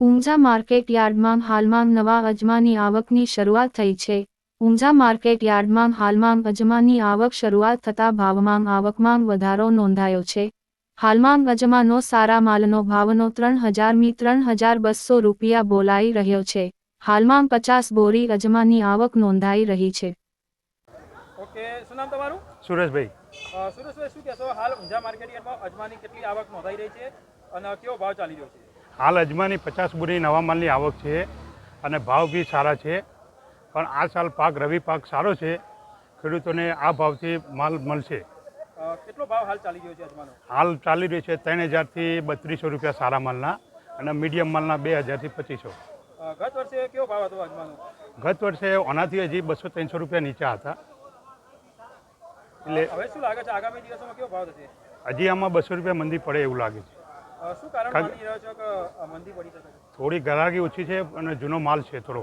Unjha market યાર્ડમાં હાલમાં નવા અજમાની આવકની શરૂઆત થઈ છે. ઊંઝા માર્કેટ યાર્ડમાં હાલમાં અજમાની આવક શરૂઆત થતાં ભાવમાં આવકમાં વધારો નોંધાયો છે. હાલમાં અજમાનો સારા માલનો ભાવનો ત્રણ હજારમી ત્રણ હજાર બસો રૂપિયા બોલાઈ રહ્યો છે. હાલમાં પચાસ બોરી અજમાની આવક નોંધાઈ રહી છે. ઓકે શું નામ તમારું? સુરેશભાઈ. સુરેશભાઈ શું કહેશો? હાલ ઊંઝા માર્કેટ યાર્ડમાં અજમાની કેટલી આવક નોંધાઈ રહી છે અને કેવો ભાવ ચાલી રહ્યો છે? હાલ અજમાની પચાસ બોરી નવા માલની આવક છે અને ભાવ બી સારા છે. પણ આ સાલ પાક રવિ પાક સારો છે. ખેડૂતોને આ ભાવથી માલ મળશે. કેટલો ભાવ હાલ ચાલી રહ્યો છે અજમાનો? હાલ ચાલી રહ્યો છે ત્રણ હજારથી બત્રીસો રૂપિયા સારા માલના અને મીડિયમ માલના બે હજારથી પચીસો. ગત વર્ષે કેવો ભાવ હતો અજમાનો? ગત વર્ષે ઓનાથી હજી બસો ત્રણસો રૂપિયા નીચા હતા. એટલે હવે શું લાગે છે? આગામી દિવસોમાં કેવો ભાવ થશે? હજી આમાં બસો રૂપિયા મંદી પડે એવું લાગે છે. શું કારણ માની રહ્યો છો કે મંદી પડી શકે થોડી ગરાગી ઓછી છે અને જૂનો માલ છે થોડો.